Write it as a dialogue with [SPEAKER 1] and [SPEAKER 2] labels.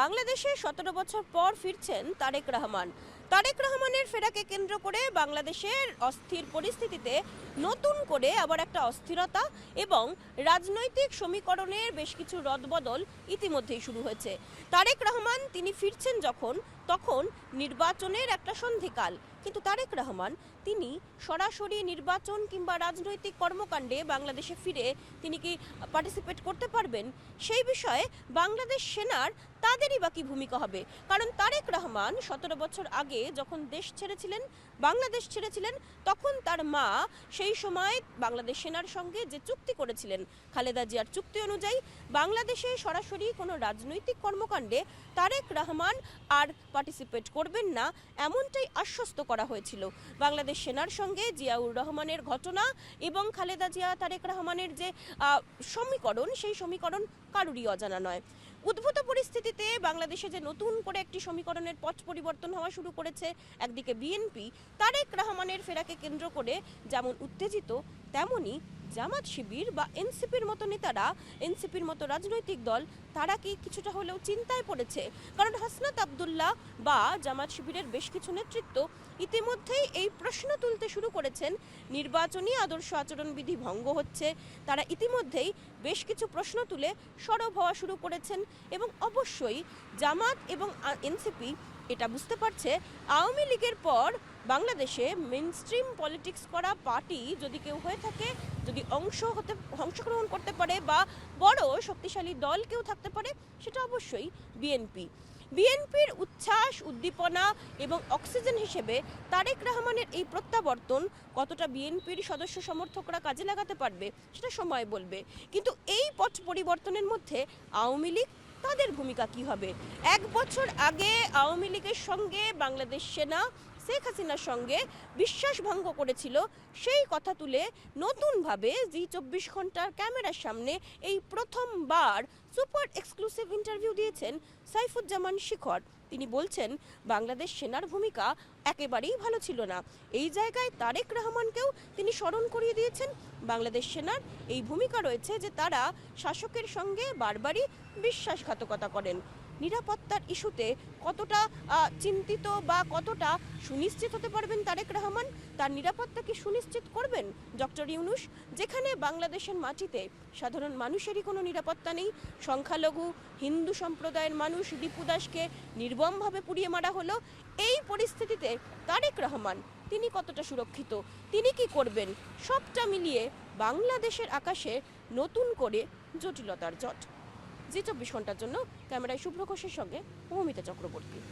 [SPEAKER 1] বাংলাদেশে সতেরো বছর পর ফিরছেন তারেক রহমান। তারেক রহমানের ফেরাকে কেন্দ্র করে বাংলাদেশের অস্থির পরিস্থিতিতে নতুন করে আবার একটা অস্থিরতা এবং রাজনৈতিক সমীকরণের বেশ কিছু রদবদল ইতিমধ্যেই শুরু হয়েছে। তারেক রহমান তিনি ফিরছেন যখন, তখন নির্বাচনের একটা সন্ধিকাল। কিন্তু তারেক রহমান, তিনি সরাসরি নির্বাচন কিংবা রাজনৈতিক কর্মকাণ্ডে বাংলাদেশে ফিরে তিনি কি পার্টিসিপেট করতে পারবেন? সেই বিষয়ে বাংলাদেশ সেনার তাদেরই বাকি ভূমিকা হবে? কারণ তারেক রহমান সতেরো বছর আগে যখন দেশ ছেড়েছিলেন, বাংলাদেশ ছেড়েছিলেন, তখন তার মা সেই সময় বাংলাদেশ সেনার সঙ্গে যে চুক্তি করেছিলেন, খালেদা জিয়ার চুক্তি অনুযায়ী, বাংলাদেশে সরাসরি কোনো রাজনৈতিক কর্মকাণ্ডে তারেক রহমান আর পার্টিসিপেট করবেন না, এমনটাই আশ্বস্ত করা হয়েছিল। বাংলাদেশ সেনার সঙ্গে জিয়াউর রহমানের ঘটনা এবং খালেদা জিয়া, তারেক রহমানের যে সমীকরণ, সেই সমীকরণ কারুরই অজানা নয়। উদ্ভূত পরিস্থিতিতে বাংলাদেশে যে নতুন করে একটি সমীকরণের পথ পরিবর্তন হওয়া শুরু করেছে একদিকে বিএনপি, তারেক রহমানের ফেরাকে কেন্দ্র করে যেমন উত্তেজিত, তেমনি জামাত শিবির বা এনসিপির মতো নেতারা, এনসিপির মতো রাজনৈতিক দল, তারা কি কিছুটা হলেও চিন্তায় পড়েছে? কারণ হাসনাত আবদুল্লাহ বা জামাত শিবিরের বেশ কিছু নেতৃত্ব ইতিমধ্যেই এই প্রশ্ন তুলতে শুরু করেছেন। নির্বাচনী আদর্শ আচরণবিধি ভঙ্গ হচ্ছে। তারা ইতিমধ্যেই বেশ কিছু প্রশ্ন তুলে সরব হওয়া শুরু করেছেন এবং অবশ্যই জামাত এবং এনসিপি এটা বুঝতে পারছে। আওয়ামী লীগের পর বাংলাদেশে মেনস্ট্রিম পলিটিক্স করা পার্টি যদি কেউ হয়ে থাকে, যদি অংশ হতে, অংশগ্রহণ করতে পারে বা বড় শক্তিশালী দল কেউ থাকতে পারে, সেটা অবশ্যই বিএনপি বিএনপির উচ্ছ্বাস, উদ্দীপনা এবং অক্সিজেন হিসেবে তারেক রহমানের এই প্রত্যাবর্তন কতটা বিএনপির সদস্য সমর্থকরা কাজে লাগাতে পারবে, সেটা সময় বলবে। কিন্তু এই পথ পরিবর্তনের মধ্যে আওয়ামী লীগ তাদের ভূমিকা কি হবে? এক বছর আগে আওয়ামী লীগের সঙ্গে বাংলাদেশ সেনা শেখ হাসিনার সঙ্গে বিশ্বাস ভঙ্গ করেছিল। সেই কথা তুলে নতুনভাবে জি চব্বিশ ঘণ্টার ক্যামেরার সামনে এই প্রথমবার সুপার এক্সক্লুসিভ ইন্টারভিউ দিয়েছেন সাইফুজ্জামান শিখর। তিনি বলছেন, বাংলাদেশ সেনার ভূমিকা একেবারেই ভালো ছিল না। এই জায়গায় তারেক রহমানকেও তিনি স্মরণ করিয়ে দিয়েছেন। বাংলাদেশ সেনার এই ভূমিকা রয়েছে যে তারা শাসকের সঙ্গে বারবারই বিশ্বাসঘাতকতা করেন। নিরাপত্তার ইস্যুতে কতটা চিন্তিত বা কতটা সুনিশ্চিত হতে পারবেন তারেক রহমান? তার নিরাপত্তা কি সুনিশ্চিত করবেন? ডক্টর ইউনুস, যেখানে বাংলাদেশের মাটিতে সাধারণ মানুষেরই কোনো নিরাপত্তা নেই, সংখ্যালঘু, হিন্দু সম্প্রদায়ের মানুষ দীপু দাসকে নির্মমভাবে পুড়িয়ে মারা হলো, এই পরিস্থিতিতে তারেক রহমান তিনি কতটা সুরক্ষিত? তিনি কি করবেন? সবটা মিলিয়ে বাংলাদেশের আকাশে নতুন করে জটিলতার জট। জি চব্বিশ ঘণ্টার জন্য ক্যামেরায় শুভ্র ঘোষের সঙ্গে মৌমিতা চক্রবর্তী।